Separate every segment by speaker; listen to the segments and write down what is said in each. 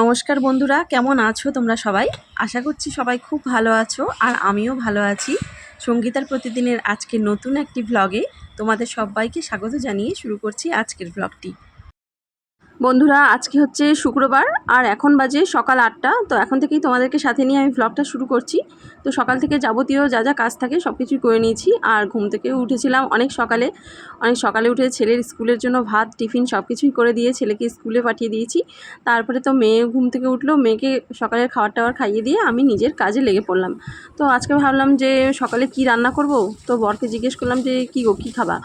Speaker 1: নমস্কার বন্ধুরা, কেমন আছো তোমরা সবাই? আশা করছি সবাই খুব ভালো আছো আর আমিও ভালো আছি। সঙ্গীতার প্রতিদিনের আজকে নতুন একটি ভ্লগে তোমাদের সবাইকে স্বাগত জানিয়ে শুরু করছি আজকের ভ্লগটি বন্ধুরা, আজকে হচ্ছে শুক্রবার আর এখন বাজে সকাল আটটা। তো এখন থেকেই তোমাদেরকে সাথে নিয়ে আমি ভ্লগটা শুরু করছি। তো সকাল থেকে যাবতীয় যা যা কাজ থাকে সব কিছুই করে নিয়েছি। আর ঘুম থেকেও উঠেছিলাম অনেক সকালে। অনেক সকালে উঠে ছেলের স্কুলের জন্য ভাত, টিফিন সব কিছুই করে দিয়ে ছেলেকে স্কুলে পাঠিয়ে দিয়েছি। তারপরে তো মেয়ে ঘুম থেকে উঠল, মেয়েকে সকালের খাবার টাবার খাইয়ে দিয়ে আমি নিজের কাজে লেগে পড়লাম। তো আজকে ভাবলাম যে সকালে কি রান্না করব? তো বরকে জিজ্ঞেস করলাম যে, কী গো, কী খাবা?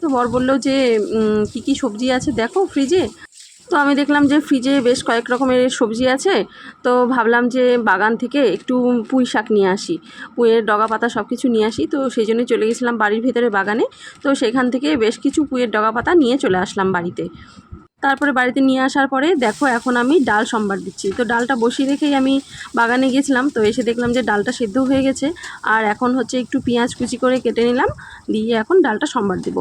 Speaker 1: তো বর বলল যে কী কী সবজি আছে দেখো ফ্রিজে তো আমি দেখলাম যে ফ্রিজে বেশ কয়েক রকমের সবজি আছে। তো ভাবলাম যে বাগান থেকে একটু পুঁই শাক নিয়ে আসি। পুঁয়ের ডগা পাতা সব কিছু নিয়ে আসি। তো সেই জন্য চলে গেছিলাম বাড়ির ভেতরে বাগানে। তো সেখান থেকে বেশ কিছু পুঁয়ের ডগা পাতা নিয়ে চলে আসলাম বাড়িতে। তারপরে বাড়িতে নিয়ে আসার পরে দেখো এখন আমি ডাল সম্বার দিচ্ছি। তো ডালটা বসিয়ে রেখেই আমি বাগানে গেছিলাম। তো এসে দেখলাম যে ডালটা সেদ্ধ হয়ে গেছে। আর এখন হচ্ছে একটু পেঁয়াজ কুচি করে কেটে নিলাম। দিয়ে এখন ডালটা সম্বার দেবো।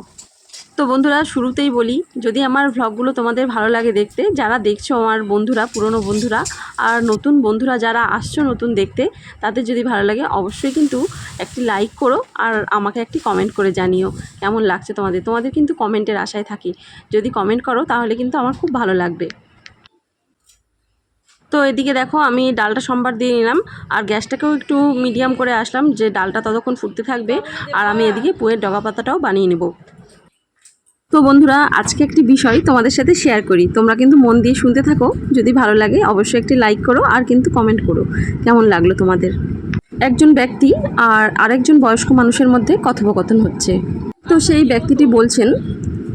Speaker 1: তো বন্ধুরা, শুরুতেই বলি, যদি আমার ভ্লগগুলো তোমাদের ভালো লাগে দেখতে, যারা দেখছ আমার বন্ধুরা, পুরনো বন্ধুরা, আর নতুন বন্ধুরা যারা আসছো নতুন দেখতে, তাদের যদি ভালো লাগে, অবশ্যই কিন্তু একটি লাইক করো আর আমাকে একটি কমেন্ট করে জানিও, কেমন লাগছে তোমাদের? তোমাদের কিন্তু কমেন্টের আশায় থাকি। যদি কমেন্ট করো, তাহলে কিন্তু আমার খুব ভালো লাগবে। তো এদিকে দেখো, আমি ডালটা সম্বার দিয়ে নিলাম, আর গ্যাসটাকেও একটু মিডিয়াম করে আসলাম, যে ডালটা ততক্ষণ ফুটতে থাকবে, আর আমি এদিকে পুয়ের ডগা পাতাটাও বানিয়ে নেব। তো বন্ধুরা, আজকে একটি বিষয় তোমাদের সাথে শেয়ার করি। তোমরা কিন্তু মন দিয়ে শুনতে থাকো। যদি ভালো লাগে, অবশ্যই একটি লাইক করো আর কিন্তু কমেন্ট করো। কেমন লাগল তোমাদের? একজন ব্যক্তি আর আরেকজন বয়স্ক মানুষের মধ্যে কথোপকথন হচ্ছে। তো সেই ব্যক্তিটি বলছেন,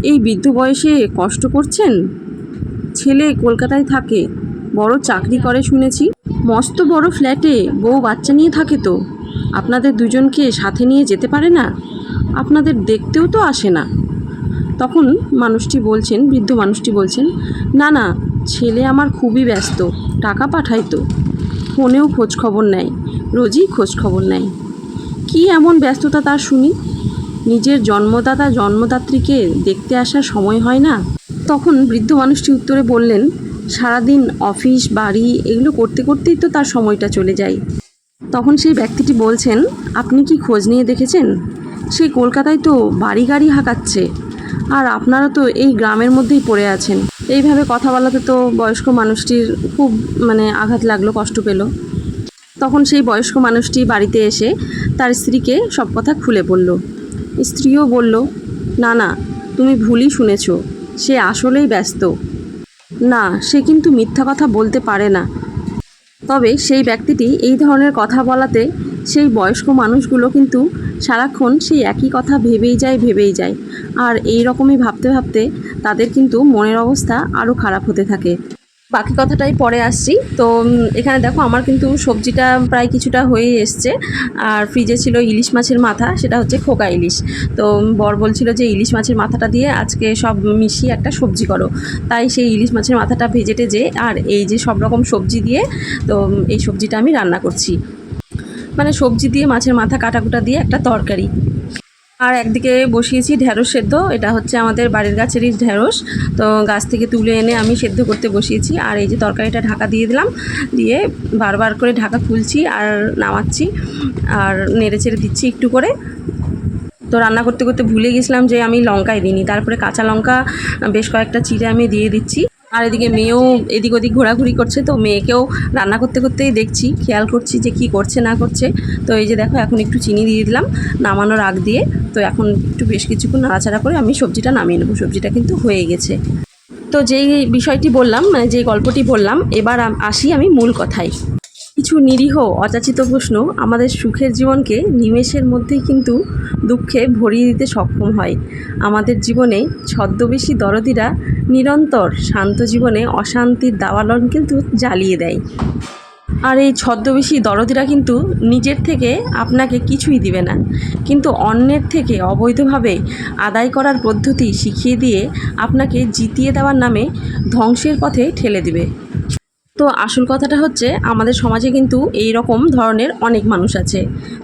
Speaker 1: এই বৃদ্ধ বয়সে কষ্ট করছেন? ছেলে কলকাতায় থাকে, বড় চাকরি করে শুনেছি। মস্ত বড় ফ্ল্যাটে বউ বাচ্চা নিয়ে থাকে তো। আপনাদের দুজনকে সাথে নিয়ে যেতে পারে না? আপনাদের দেখতেও তো আসে না। তখন মানুষটি বলছেন, বৃদ্ধ মানুষটি বলছেন, না না, ছেলে আমার খুবই ব্যস্ত, টাকা পাঠায় তো। ফোনেও খোঁজ খবর নেয়, রোজই খোঁজ খবর নেয়। কি এমন ব্যস্ততা তার শুনি? নিজের জন্মদাতা, জন্মদাত্রীকে দেখতে আসার সময় হয় না? তখন বৃদ্ধ মানুষটি উত্তরে বললেন, সারাদিন অফিস, বাড়ি, এগুলো করতে করতেই তো তার সময়টা চলে যায়। তখন সেই ব্যক্তিটি বলছেন, আপনি কি খোঁজ নিয়ে দেখেছেন? সেই কলকাতায় তো বাড়ি গাড়ি হাঁকাচ্ছে। আর আপনারা তো এই গ্রামের মধ্যেই পড়ে আছেন। এইভাবে কথা বলাতে তো বয়স্ক মানুষটির খুব মানে আঘাত লাগল, কষ্ট পেল। তখন সেই বয়স্ক মানুষটি বাড়িতে এসে তার স্ত্রীকে সব কথা খুলে বলল। স্ত্রীও বলল, না না, তুমি ভুলই শুনেছ। সে আসলেই ব্যস্ত। না, সে কিন্তু মিথ্যা কথা বলতে পারে না। তবে সেই ব্যক্তিটি এই ধরনের কথা বলাতে সেই বয়স্ক মানুষগুলো কিন্তু সারাক্ষণ সেই একই কথা ভেবেই যায় ভেবেই যায়। আর এই রকমই ভাবতে ভাবতে তাদের কিন্তু মনের অবস্থা আরও খারাপ হতে থাকে। বাকি কথাটাই পরে আসছি। তো এখানে দেখো আমার কিন্তু সবজিটা প্রায় কিছুটা হয়ে এসছে। আর ফ্রিজে ছিল ইলিশ মাছের মাথা, সেটা হচ্ছে খোকা ইলিশ। তো বর বলছিল যে ইলিশ মাছের মাথাটা দিয়ে আজকে সব মিশিয়ে একটা সবজি করো। তাই সেই ইলিশ মাছের মাথাটা ভেজে টেজে আর এই যে সব রকম সবজি দিয়ে, তো এই সবজিটা আমি রান্না করছি। মানে সবজি দিয়ে মাছের মাথা কাটাকুটা দিয়ে একটা তরকারি। আর একদিকে বসিয়েছি ঢ্যাঁড়স সেদ্ধ, এটা হচ্ছে আমাদের বাড়ির গাছেরই ঢ্যাঁড়স তো গাছ থেকে তুলে এনে আমি সেদ্ধ করতে বসিয়েছি, আর এই যে তরকারিটা ঢাকা দিয়ে দিলাম, দিয়ে বারবার করে ঢাকা খুলছি আর নামাচ্ছি, আর নেড়ে চেড়ে দিচ্ছি একটু করে। তো রান্না করতে করতে ভুলে গেছিলাম যে আমি লঙ্কাই দিইনি, তারপরে কাঁচা লঙ্কা, বেশ কয়েকটা চিড়ে আমি দিয়ে দিচ্ছি। আর এদিকে মেয়েও এদিক ওদিক ঘোরাঘুরি করছে, তো মেয়েকেও রান্না করতে করতেই দেখছি, খেয়াল করছি যে কি করছে না করছে। তো এই যে দেখো, এখন একটু চিনি দিয়ে দিলাম নামানোর আগ দিয়ে। তো এখন একটু বেশ কিছুক্ষণ নাড়াচাড়া করে আমি সবজিটা নামিয়ে নেব। সবজিটা কিন্তু হয়ে গেছে। তো যেই বিষয়টি বললাম মানে যে গল্পটি বললাম, এবার আসি আমি মূল কথায়। কিছু নিরীহ অযাচিত প্রশ্ন আমাদের সুখের জীবনকে নিমেষের মধ্যেই কিন্তু দুঃখে ভরিয়ে দিতে সক্ষম হয়। আমাদের জীবনে ছদ্মবেশী দরদিরা নিরন্তর শান্ত জীবনে অশান্তির দাওয়ালন কিন্তু জ্বালিয়ে দেয়। আর এই ছদ্মবেশী দরদিরা কিন্তু নিজের থেকে আপনাকে কিছুই দিবে না। কিন্তু অন্যের থেকে অবৈধভাবে আদায় করার পদ্ধতি শিখিয়ে দিয়ে আপনাকে জিতিয়ে দেওয়ার নামে ধ্বংসের পথে ঠেলে দিবে। তো আসল কথাটা হচ্ছে, আমাদের সমাজে কিন্তু এই রকম ধরনের অনেক মানুষ আছে।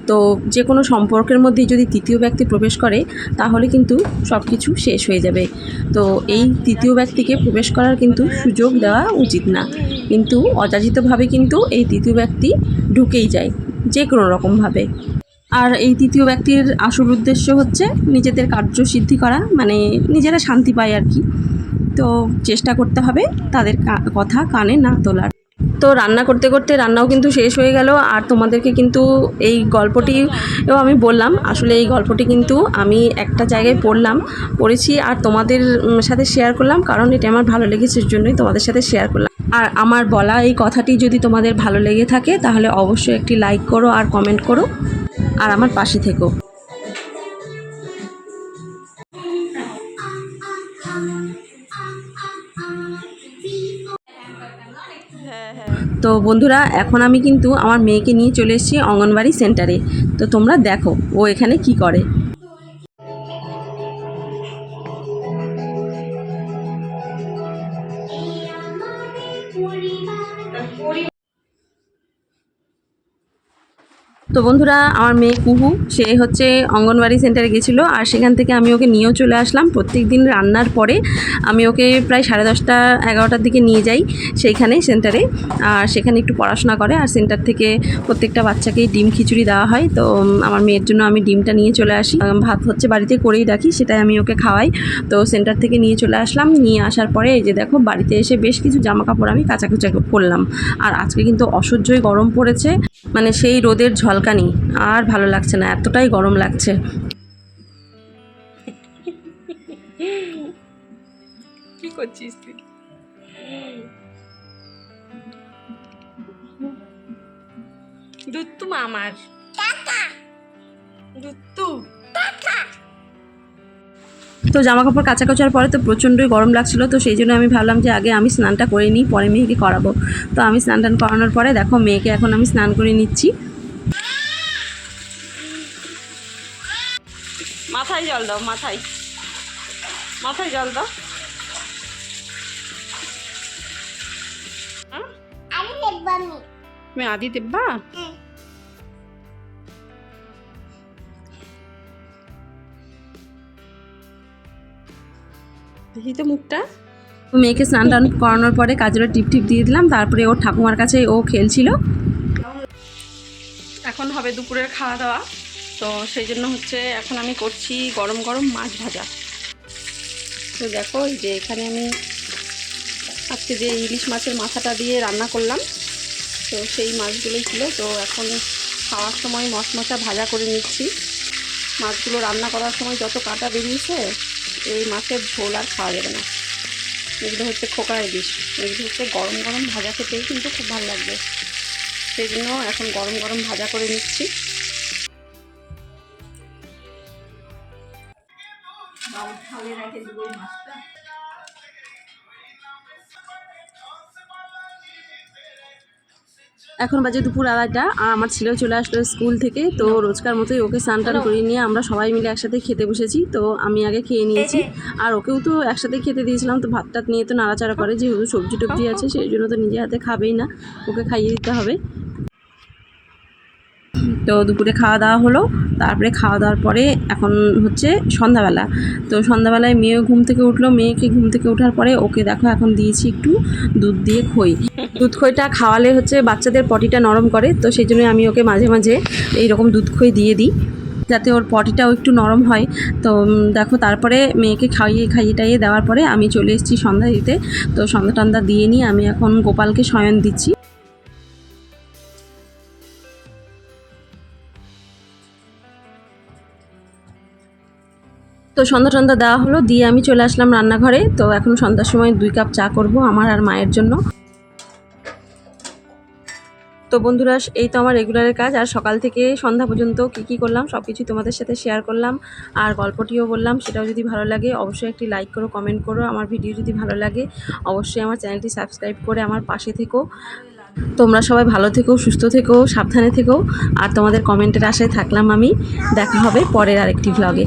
Speaker 1: তো যে কোনো সম্পর্কের মধ্যে যদি তৃতীয় ব্যক্তি প্রবেশ করে, তাহলে কিন্তু সব কিছু শেষ হয়ে যাবে। তো এই তৃতীয় ব্যক্তিকে প্রবেশ করার কিন্তু সুযোগ দেওয়া উচিত না। কিন্তু অযাচিতভাবে কিন্তু এই তৃতীয় ব্যক্তি ঢুকেই যায় যে কোনো রকমভাবে। আর এই তৃতীয় ব্যক্তির আসল উদ্দেশ্য হচ্ছে নিজেদের কার্যসিদ্ধি করা মানে নিজেরা শান্তি পায় আর কি। তো চেষ্টা করতে হবে তাদের কথা কানে না তোলার। তো রান্না করতে করতে রান্নাও কিন্তু শেষ হয়ে গেল। আর তোমাদেরকে কিন্তু এই গল্পটিও আমি বললাম। আসলে এই গল্পটি কিন্তু আমি একটা জায়গায় পড়লাম, পড়েছি আর তোমাদের সাথে শেয়ার করলাম। কারণ এটা আমার ভালো লেগেছে জন্যই তোমাদের সাথে শেয়ার করলাম। আর আমার বলা এই কথাটি যদি তোমাদের ভালো লেগে থাকে, তাহলে অবশ্যই একটি লাইক করো আর কমেন্ট করো। আর আমার পাশে থেকো। তো বন্ধুরা, এখন আমি কিন্তু আমার মেয়েকে নিয়ে চলে এসেছি অঙ্গনবাড়ি সেন্টারে। তো তোমরা দেখো, ও এখানে কি করে। তো বন্ধুরা, আমার মেয়ে কুহু, সে হচ্ছে অঙ্গনওয়াড়ি সেন্টারে গেছিল আর সেখান থেকে আমি ওকে নিয়েও চলে আসলাম। প্রত্যেক দিন রান্নার পরে আমি ওকে প্রায় সাড়ে দশটা, এগারোটার দিকে নিয়ে যাই সেইখানে সেন্টারে। আর সেখানে একটু পড়াশোনা করে আর সেন্টার থেকে প্রত্যেকটা বাচ্চাকেই ডিম খিচুড়ি দেওয়া হয়। তো আমার মেয়ের জন্য আমি ডিমটা নিয়ে চলে আসি। ভাত হচ্ছে বাড়িতে করেই রাখি, সেটাই আমি ওকে খাওয়াই। তো সেন্টার থেকে নিয়ে চলে আসলাম। নিয়ে আসার পরে এই যে দেখো, বাড়িতে এসে বেশ কিছু জামা কাপড় আমি কাচা কুচা করলাম। আর আজকে কিন্তু অসহ্যই গরম পড়েছে। মানে সেই রোদের ঝলকানি আর ভালো লাগছে না এতটাই গরম লাগছে।
Speaker 2: কি করছিস তুই? দুত্তু মামার। দুত্তু।
Speaker 1: তো জামা কাপড় কাচা কাচার পরে তো প্রচণ্ডই গরম লাগছিল তো সেই জন্য আমি ভাবলাম যে আগে আমি স্নানটা করে নিই পরে মেয়েকে করাবো। তো আমি স্নান টান করানোর পরে দেখো মেয়েকে এখন আমি স্নান করে নিচ্ছি।
Speaker 2: মাথায় জল দাও মাথায়। মাথায় জল দাও?
Speaker 3: আমি
Speaker 2: আদি দেব্বা দেখি তো মুখটা
Speaker 1: মেয়েকে স্নান টান করানোর পরে কাজের টিপ টিপ দিয়ে দিলাম, তারপরে ওর ঠাকুমার কাছে ও খেলছিল।
Speaker 2: এখন হবে দুপুরের খাওয়া দাওয়া তো সেই জন্য হচ্ছে এখন আমি করছি গরম গরম মাছ ভাজা। তো দেখো যে এখানে আমি আজকে যে ইলিশ মাছের মাথাটা দিয়ে রান্না করলাম, তো সেই মাছগুলোই ছিল। তো এখন খাওয়ার সময় মশমশা ভাজা করে নিচ্ছি। মাছগুলো রান্না করার সময় যত কাটা বেরিয়েছে এই মাছের ঝোল আর খাওয়া যাবে না। এগুলো হচ্ছে খোকার ডিশ এগুলো হচ্ছে গরম গরম ভাজা খেতেই কিন্তু খুব ভালো লাগবে। সেই জন্য এখন গরম গরম ভাজা করে নিচ্ছি।
Speaker 1: এখন বাজে দুপুর আড়াইটা আর আমার ছেলেও চলে আসলো স্কুল থেকে তো রোজকার মতোই ওকে স্নান টান করিয়ে নিয়ে আমরা সবাই মিলে একসাথে খেতে বসেছি তো আমি আগে খেয়ে নিয়েছি। আর ওকেও তো একসাথে খেতে দিয়েছিলাম তো ভাত টাত নিয়ে তো নাড়াচাড়া করে যেহেতু সবজি টবজি আছে সেই জন্য তো নিজে হাতে খাবেই না ওকে খাইয়ে দিতে হবে। তো দুপুরে খাওয়া দাওয়া হলো। তারপরে খাওয়া দাওয়ার পরে এখন হচ্ছে সন্ধ্যাবেলা। তো সন্ধ্যাবেলায় মেয়েও ঘুম থেকে উঠল। মেয়েকে ঘুম থেকে ওঠার পরে ওকে দেখো এখন দিয়েছি একটু দুধ দিয়ে খই। দুধ খইটা খাওয়ালে হচ্ছে বাচ্চাদের পটিটা নরম করে। তো সেই জন্য আমি ওকে মাঝে মাঝে এইরকম দুধ খই দিয়ে দিই। যাতে ওর পটিটাও একটু নরম হয়। তো দেখো তারপরে মেয়েকে খাইয়ে খাইয়ে টাইয়ে দেওয়ার পরে আমি চলে এসেছি সন্ধ্যা দিতে। তো সন্ধ্যা টন্ধা দিয়ে নিয়ে আমি এখন গোপালকে শয়ন দিচ্ছি। তো সন্ধ্যা টন্ধা দেওয়া হলো, দিয়ে আমি চলে আসলাম রান্নাঘরে। তো এখন সন্ধ্যার সময় দুই কাপ চা করব আমার আর মায়ের জন্য। তো বন্ধুরা, এই তো আমার রেগুলারের কাজ। আর সকাল থেকে সন্ধ্যা পর্যন্ত কী কী করলাম সব কিছু তোমাদের সাথে শেয়ার করলাম। আর গল্পটিও বললাম, সেটাও যদি ভালো লাগে, অবশ্যই একটি লাইক করো কমেন্ট করো। আমার ভিডিও যদি ভালো লাগে, অবশ্যই আমার চ্যানেলটি সাবস্ক্রাইব করে আমার পাশে থেকো। তোমরা সবাই ভালো থেকো, সুস্থ থেকো, সাবধানে থেকো। আর তোমাদের কমেন্টের আশায় থাকলাম আমি। দেখা হবে পরের আরেকটি ভ্লগে